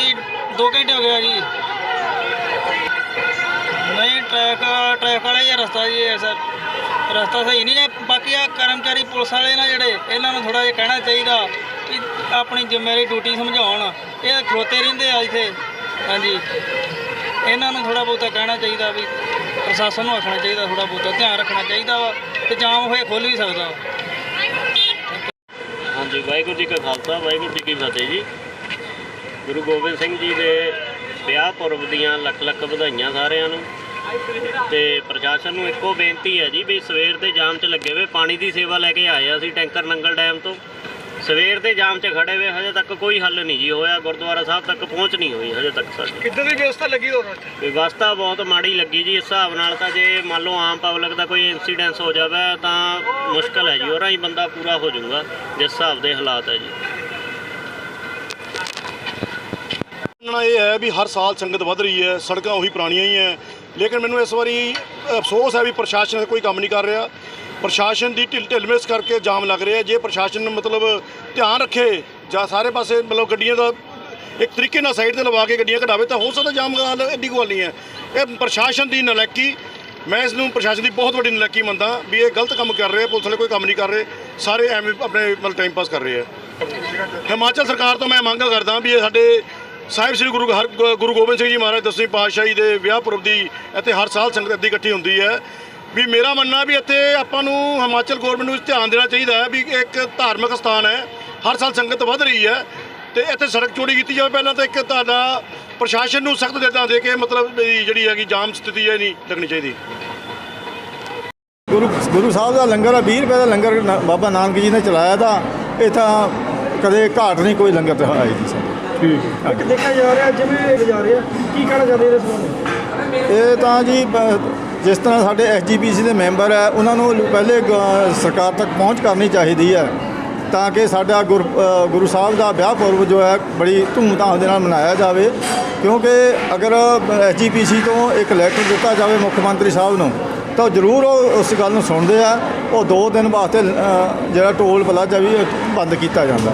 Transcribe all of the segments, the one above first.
ਜੀ 2 ਘੰਟੇ ਹੋ ਗਿਆ ਜੀ। ਨਹੀਂ ਟ੍ਰੈਫਿਕ ਟ੍ਰੈਫਿਕ ਵਾਲਾ ਹੀ ਆ ਰਸਤਾ ਜੀ ਇਹ ਸਰ। ਰਸਤਾ ਸਹੀ ਨਹੀਂ ਹੈ। ਬਾਕੀ ਆ ਕਰਮਚਾਰੀ ਪੁਲਿਸ ਵਾਲੇ ਨਾ ਜਿਹੜੇ, ਇਹਨਾਂ ਨੂੰ ਥੋੜਾ ਜਿਹਾ ਕਹਿਣਾ ਚਾਹੀਦਾ ਕਿ ਆਪਣੀ ਜ਼ਿੰਮੇਵਾਰੀ ਡਿਊਟੀ ਸਮਝਾਉਣ। ਇਹ ਖਲੋਤੇ ਰਹਿੰਦੇ ਆ ਇੱਥੇ। ਹਾਂਜੀ। ਇਹਨਾਂ ਨੂੰ ਥੋੜਾ ਬਹੁਤਾ ਕਹਿਣਾ ਚਾਹੀਦਾ ਵੀ ਪ੍ਰਸ਼ਾਸਨ ਨੂੰ ਆਖਣਾ ਚਾਹੀਦਾ ਥੋੜਾ ਬਹੁਤਾ ਧਿਆਨ ਰੱਖਣਾ ਚਾਹੀਦਾ ਵਾ ਤੇ ਜਾਮ ਹੋਏ ਖੋਲ ਵੀ ਸਕਦਾ ਹਾਂਜੀ, ਵਾਹਿਗੁਰੂ ਜੀ ਕਾ ਖਾਲਸਾ, ਵਾਹਿਗੁਰੂ ਜੀ ਕੀ ਫਤਿਹ ਜੀ। ਗੁਰੂ ਗੋਬਿੰਦ ਸਿੰਘ ਜੀ ਦੇ ਵਿਆਹ ਪੁਰਬ ਦੀਆਂ ਲੱਖ ਲੱਖ ਵਧਾਈਆਂ ਸਾਰਿਆਂ ਨੂੰ। ਤੇ ਪ੍ਰਸ਼ਾਸਨ ਨੂੰ ਇੱਕੋ ਬੇਨਤੀ ਹੈ ਜੀ ਵੀ ਸਵੇਰ ਦੇ ਜਾਮ 'ਚ ਲੱਗੇ ਹੋਏ ਪਾਣੀ ਦੀ ਸੇਵਾ ਲੈ ਕੇ ਆਏ ਅਸੀਂ ਟੈਂਕਰ ਨੰਗਲ ਡੈਮ ਤੋਂ। ਸਵੇਰ ਦੇ ਜਾਮ 'ਚ ਖੜੇ ਹੋਏ ਹਜੇ ਤੱਕ ਕੋਈ ਹੱਲ ਨਹੀਂ ਜੀ ਹੋਇਆ ਗੁਰਦੁਆਰਾ ਸਾਹਿਬ ਤੱਕ ਪਹੁੰਚ ਨਹੀਂ ਹੋਈ ਹਜੇ ਤੱਕ ਸਾਡੀ। ਕਿੱਦਾਂ ਦੀ ਵਿਵਸਥਾ ਲੱਗੀ ਇੱਥੇ ਵਿਵਸਥਾ ਬਹੁਤ ਮਾੜੀ ਲੱਗੀ ਜੀ ਇਸ ਹਿਸਾਬ ਨਾਲ ਤਾਂ ਜੇ ਮੰਨ ਲਓ ਆਮ ਪਬਲਿਕ ਦਾ ਕੋਈ ਇਨਸੀਡੈਂਸ ਹੋ ਜਾਵੇ ਤਾਂ ਮੁਸ਼ਕਲ ਹੈ ਜੀ ਉਹਰਾਂ ਹੀ ਬੰਦਾ ਪੂਰਾ ਹੋ ਜਾਊਗਾ ਜਿਸ ਹਿਸਾਬ ਦੇ ਹਾਲਾਤ ਹੈ ਜੀ। ਮੰਨਣਾ ਇਹ ਹੈ ਵੀ ਹਰ ਸਾਲ ਸੰਗਤ ਵੱਧ ਰਹੀ ਹੈ, ਸੜਕਾਂ ਉਹੀ ਪੁਰਾਣੀਆਂ ਹੀ ਹੈ। ਲੇਕਿਨ ਮੈਨੂੰ ਇਸ ਵਾਰੀ ਅਫਸੋਸ ਹੈ ਵੀ ਪ੍ਰਸ਼ਾਸਨ ਕੋਈ ਕੰਮ ਨਹੀਂ ਕਰ ਰਿਹਾ। ਪ੍ਰਸ਼ਾਸਨ ਦੀ ਢਿੱਲ ਢਿਲਮਿਸ ਕਰਕੇ ਜਾਮ ਲੱਗ ਰਿਹਾ ਜੇ ਪ੍ਰਸ਼ਾਸਨ ਮਤਲਬ ਧਿਆਨ ਰੱਖੇ ਜਾਂ ਸਾਰੇ ਪਾਸੇ ਮਤਲਬ ਗੱਡੀਆਂ ਦਾ ਇੱਕ ਤਰੀਕੇ ਨਾਲ ਸਾਈਡ ਤੇ ਲਵਾ ਕੇ ਗੱਡੀਆਂ ਕਢਾਵੇ ਤਾਂ ਹੋ ਸਕਦਾ ਜਾਮ ਗੱਲ ਐਡੀ ਕੋਈ ਨਹੀਂ ਹੈ। ਇਹ ਪ੍ਰਸ਼ਾਸਨ ਦੀ ਨਲੈਕੀ, ਮੈਂ ਇਸ ਨੂੰ ਪ੍ਰਸ਼ਾਸਨ ਦੀ ਬਹੁਤ ਵੱਡੀ ਨਲੈਕੀ ਮੰਨਦਾ ਵੀ ਇਹ ਗਲਤ ਕੰਮ ਕਰ ਰਹੇ, ਪੁਲਿਸ ਵਾਲੇ ਕੋਈ ਕੰਮ ਨਹੀਂ ਕਰ ਰਹੇ। ਸਾਰੇ ਐਵੇਂ ਆਪਣੇ ਮਤਲਬ ਟਾਈਮ ਪਾਸ ਕਰ ਰਹੇ ਆ ਹਿਮਾਚਲ ਸਰਕਾਰ ਤੋਂ ਮੈਂ ਮੰਗ ਕਰਦਾ ਵੀ ਇਹ ਸਾਡੇ ਸਾਹਿਬ ਸ੍ਰੀ ਗੁਰੂ ਹਰ ਗੁਰੂ ਗੋਬਿੰਦ ਸਿੰਘ ਜੀ ਮਹਾਰਾਜ ਦਸਵੀਂ ਪਾਤਸ਼ਾਹੀ ਦੇ ਵਿਆਹ ਪੁਰਬ ਦੀ ਇੱਥੇ ਹਰ ਸਾਲ ਸੰਗਤ ਇੱਦੀ ਇਕੱਠੀ ਹੁੰਦੀ ਹੈ। ਵੀ ਮੇਰਾ ਮੰਨਣਾ ਵੀ ਇੱਥੇ ਆਪਾਂ ਨੂੰ ਹਿਮਾਚਲ ਗੌਰਮੈਂਟ ਨੂੰ ਧਿਆਨ ਦੇਣਾ ਚਾਹੀਦਾ ਹੈ ਵੀ ਇੱਕ ਧਾਰਮਿਕ ਸਥਾਨ ਹੈ। ਹਰ ਸਾਲ ਸੰਗਤ ਵੱਧ ਰਹੀ ਹੈ ਤੇ ਇੱਥੇ ਸੜਕ ਚੋਰੀ ਕੀਤੀ ਜਾਵੇ ਪਹਿਲਾਂ ਤਾਂ ਇੱਕ ਤੁਹਾਡਾ ਪ੍ਰਸ਼ਾਸਨ ਨੂੰ ਸਖਤ ਦਿੱਤਾ ਦੇ ਕੇ ਮਤਲਬ ਵੀ ਜਿਹੜੀ ਹੈਗੀ ਜਾਮ ਸਥਿਤੀ ਹੈ ਨਹੀਂ ਲੱਗਣੀ ਚਾਹੀਦੀ। ਗੁਰੂ ਗੁਰੂ ਸਾਹਿਬ ਦਾ ਲੰਗਰ ਆ 20 ਰੁਪਏ ਦਾ ਲੰਗਰ ਬਾਬਾ ਨਾਨਕ ਜੀ ਨੇ ਚਲਾਇਆ ਤਾਂ ਇਹ ਤਾਂ ਕਦੇ ਘਾਟ ਨਹੀਂ ਕੋਈ ਲੰਗਰ ਤੇ ਆਈ ਜੀ ਇੱਕ ਦੇਖਿਆ ਜਾ ਰਿਹਾ ਜਿਵੇਂ ਜਾ ਰਿਹਾ ਕੀ ਕਹਿਣਾ ਚਾਹੁੰਦੇ ਇਹਦੇ ਸੰਬੰਧ ਇਹ ਤਾਂ ਜੀ ਜਿਸ ਤਰ੍ਹਾਂ ਸਾਡੇ ਐਸਜੀਪੀਸੀ ਦੇ ਮੈਂਬਰ ਹੈ ਉਹਨਾਂ ਨੂੰ ਪਹਿਲੇ ਸਰਕਾਰ ਤੱਕ ਪਹੁੰਚ ਕਰਨੀ ਚਾਹੀਦੀ ਹੈ ਤਾਂ ਕਿ ਸਾਡਾ ਗੁਰ ਸਾਹਿਬ ਦਾ ਵਿਆਹ ਪੁਰਬ ਜੋ ਹੈ ਬੜੀ ਧੂਮਧਾਮ ਦੇ ਨਾਲ ਮਨਾਇਆ ਜਾਵੇ ਕਿਉਂਕਿ ਅਗਰ ਐਸਜੀਪੀਸੀ ਤੋਂ ਇੱਕ ਲੈਟਰ ਦਿੱਤਾ ਜਾਵੇ ਮੁੱਖ ਮੰਤਰੀ ਸਾਹਿਬ ਨੂੰ ਤਾਂ ਜ਼ਰੂਰ ਉਹ ਉਸ ਗੱਲ ਨੂੰ ਸੁਣਦੇ ਆ ਉਹ ਦੋ ਦਿਨ ਵਾਸਤੇ ਜਿਹੜਾ ਟੋਲ ਪਲਾਜ਼ਾ ਵੀ ਬੰਦ ਕੀਤਾ ਜਾਂਦਾ।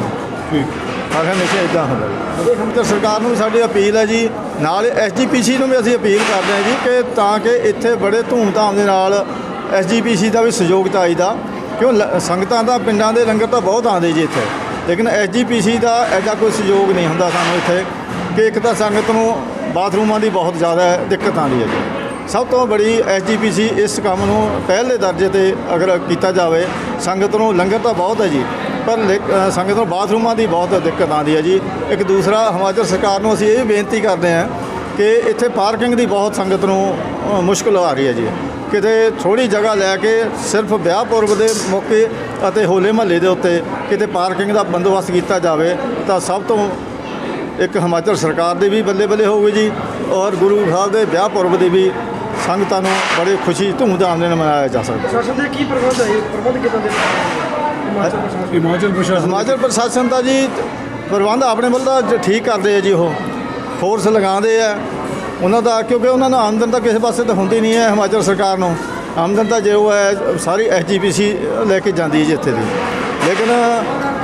ਠੀਕ। ਹਰ ਹਮੇਸ਼ਾ ਇਦਾਂ ਹੁੰਦਾ ਜੀ। ਤੇ ਸਰਕਾਰ ਨੂੰ ਵੀ ਸਾਡੀ ਅਪੀਲ ਹੈ ਜੀ। ਨਾਲ ਐਸਜੀਪੀਸੀ ਨੂੰ ਵੀ ਅਸੀਂ ਅਪੀਲ ਕਰਦੇ ਹਾਂ ਜੀ ਕਿ ਤਾਂ ਕਿ ਇੱਥੇ ਬੜੇ ਧੂਮਧਾਮ ਦੇ ਨਾਲ ਐਸਜੀਪੀਸੀ ਦਾ ਵੀ ਸਹਿਯੋਗ ਚਾਹੀਦਾ ਕਿਉਂ ਲ- ਸੰਗਤਾਂ ਦਾ, ਪਿੰਡਾਂ ਦੇ ਲੰਗਰ ਤਾਂ ਬਹੁਤ ਆਉਂਦੇ ਜੀ ਇੱਥੇ। ਲੇਕਿਨ ਐਸਜੀਪੀਸੀ ਦਾ ਐਡਾ ਕੋਈ ਸਹਿਯੋਗ ਨਹੀਂ ਹੁੰਦਾ ਸਾਨੂੰ ਇੱਥੇ ਕਿ ਇੱਕ ਤਾਂ ਸੰਗਤ ਨੂੰ ਬਾਥਰੂਮਾਂ ਦੀ ਬਹੁਤ ਜ਼ਿਆਦਾ ਦਿੱਕਤ ਆਉਂਦੀ ਹੈ ਜੀ। ਸਭ ਤੋਂ ਬੜੀ ਐਸਜੀਪੀਸੀ ਇਸ ਕੰਮ ਨੂੰ ਪਹਿਲੇ ਦਰਜੇ ਤੇ ਅਗਰ ਕੀਤਾ ਜਾਵੇ, ਸੰਗਤ ਨੂੰ ਲੰਗਰ ਤਾਂ ਬਹੁਤ ਹੈ ਜੀ। ਪਰ ਲੇ- ਸੰਗਤ ਨੂੰ ਬਾਥਰੂਮਾਂ ਦੀ ਬਹੁਤ ਦਿੱਕਤ ਆਉਂਦੀ ਹੈ ਜੀ। ਇੱਕ ਦੂਸਰਾ, ਹਿਮਾਚਲ ਸਰਕਾਰ ਨੂੰ ਅਸੀਂ ਇਹ ਵੀ ਬੇਨਤੀ ਕਰਦੇ ਹਾਂ ਕਿ ਇੱਥੇ ਪਾਰਕਿੰਗ ਦੀ ਬਹੁਤ ਸੰਗਤ ਨੂੰ ਮੁਸ਼ਕਲ ਆ ਰਹੀ ਹੈ ਜੀ। ਕਿਤੇ ਥੋੜੀ ਜਗ੍ਹਾ ਲੈ ਕੇ ਸਿਰਫ ਵਿਆਹ ਪੁਰਬ ਦੇ ਮੌਕੇ ਅਤੇ ਹੋਲੇ ਮਹੱਲੇ ਦੇ ਉੱਤੇ ਕਿਤੇ ਪਾਰਕਿੰਗ ਦਾ ਬੰਦੋਬਸਤ ਕੀਤਾ ਜਾਵੇ, ਤਾਂ ਸਭ ਤੋਂ ਇੱਕ ਹਿਮਾਚਲ ਸਰਕਾਰ ਦੇ ਵੀ ਬੱਲੇ ਬੱਲੇ ਹੋਊਗੀ ਜੀ ਔਰ ਗੁਰੂ ਸਾਹਿਬ ਦੇ ਵਿਆਹ ਪੁਰਬ ਦੀ ਵੀ ਸੰਗਤਾਂ ਨੂੰ ਬੜੇ ਖੁਸ਼ੀ, ਧੂਮਧਾਮ ਨਾਲ ਮਨਾਇਆ ਜਾ ਸਕਦਾ। ਪ੍ਰਸ਼ਾਸਨ ਦੇ ਕੀ ਪ੍ਰਬੰਧ ਹੈ? ਪ੍ਰਬੰਧ ਕਿਦਾਂ ਦੇ ਹਿਮਾਚਲ ਪ੍ਰਸ਼ਾਸਨ ਹਿਮਾਚਲ ਪ੍ਰਸ਼ਾਸਨ ਦਾ ਜੀ ਪ੍ਰਬੰਧ ਆਪਣੇ ਵੱਲ ਤਾਂ ਠੀਕ ਕਰਦੇ ਆ ਜੀ ਉਹ। ਫੋਰਸ ਲਗਾਉਂਦੇ ਆ। ਉਹਨਾਂ ਦਾ ਕਿਉਂਕਿ ਉਹਨਾਂ ਨੂੰ ਆਮਦਨ ਤਾਂ ਕਿਸੇ ਪਾਸੇ ਤਾਂ ਹੁੰਦੀ ਨਹੀਂ ਹੈ ਹਿਮਾਚਲ ਸਰਕਾਰ ਨੂੰ। ਆਮਦਨ ਤਾਂ ਜੋ ਹੈ ਸਾਰੀ ਐਸਜੀਪੀਸੀ ਲੈ ਕੇ ਜਾਂਦੀ ਹੈ ਜੀ ਇੱਥੇ ਦੀ। ਲੇਕਿਨ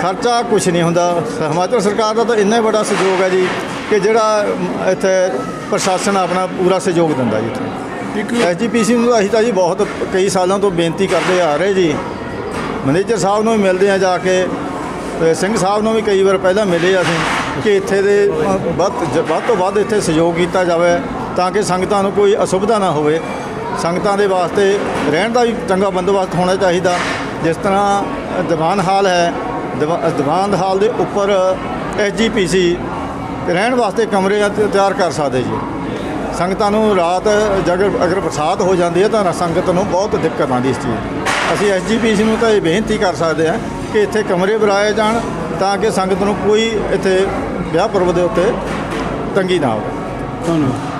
ਖਰਚਾ ਕੁਝ ਨਹੀਂ ਹੁੰਦਾ। ਹਿਮਾਚਲ ਸਰਕਾਰ ਦਾ ਤਾਂ ਇੰਨਾ ਹੀ ਵੱਡਾ ਸਹਿਯੋਗ ਹੈ ਜੀ ਕਿ ਜਿਹੜਾ ਇੱਥੇ ਪ੍ਰਸ਼ਾਸਨ ਆਪਣਾ ਪੂਰਾ ਸਹਿਯੋਗ ਦਿੰਦਾ ਜੀ ਇੱਥੇ। ਐਸਜੀਪੀਸੀ ਨੂੰ ਅਸੀਂ ਤਾਂ ਜੀ ਬਹੁਤ ਕਈ ਸਾਲਾਂ ਤੋਂ ਬੇਨਤੀ ਕਰਦੇ ਆ ਰਹੇ ਜੀ। ਮੈਨੇਜਰ ਸਾਹਿਬ ਨੂੰ ਵੀ ਮਿਲਦੇ ਆ ਜਾ ਕੇ ਤੇ ਸਿੰਘ ਸਾਹਿਬ ਨੂੰ ਵੀ ਕਈ ਵਾਰ ਪਹਿਲਾਂ ਮਿਲੇ ਅਸੀਂ ਕਿ ਇੱਥੇ ਦੇ ਵੱਧ ਜ- ਵੱਧ ਤੋਂ ਵੱਧ ਇੱਥੇ ਸਹਿਯੋਗ ਕੀਤਾ ਜਾਵੇ ਤਾਂ ਕਿ ਸੰਗਤਾਂ ਨੂੰ ਕੋਈ ਅਸੁਵਿਧਾ ਨਾ ਹੋਵੇ। ਸੰਗਤਾਂ ਦੇ ਵਾਸਤੇ ਰਹਿਣ ਦਾ ਵੀ ਚੰਗਾ ਬੰਦੋਬਸਤ ਹੋਣਾ ਚਾਹੀਦਾ। ਜਿਸ ਤਰ੍ਹਾਂ ਅ, ਦੀਵਾਨ ਹਾਲ ਹੈ ਦੀਵਾ- ਦੀਵਾਨ ਹਾਲ ਦੇ ਉੱਪਰ ਐਸਜੀਪੀਸੀ ਰਹਿਣ ਵਾਸਤੇ ਕਮਰੇ ਤੇ ਤਿਆਰ ਕਰ ਸਕਦੇ ਜੀ। ਸੰਗਤਾਂ ਨੂੰ ਰਾਤ ਜਗ ਅਗਰ ਬਰਸਾਤ ਹੋ ਜਾਂਦੀ ਹੈ ਤਾਂ ਸੰਗਤ ਨੂੰ ਬਹੁਤ ਦਿੱਕਤ ਆਉਂਦੀ ਇਸ ਚੀਜ਼ ਦੀ। ਅਸੀਂ ਐਸਜੀਪੀਸੀ ਨੂੰ ਤਾਂ ਇਹ ਬੇਨਤੀ ਕਰ ਸਕਦੇ ਹਾਂ ਕਿ ਇੱਥੇ ਕਮਰੇ ਬਣਾਏ ਜਾਣ ਤਾਂ ਕਿ ਸੰਗਤ ਨੂੰ ਕੋਈ ਇੱਥੇ ਵਿਆਹ ਪੁਰਬ ਦੇ ਉੱਤੇ ਤੰਗੀ ਨਾ ਆਵੇ। ਧੰਨਵਾਦ।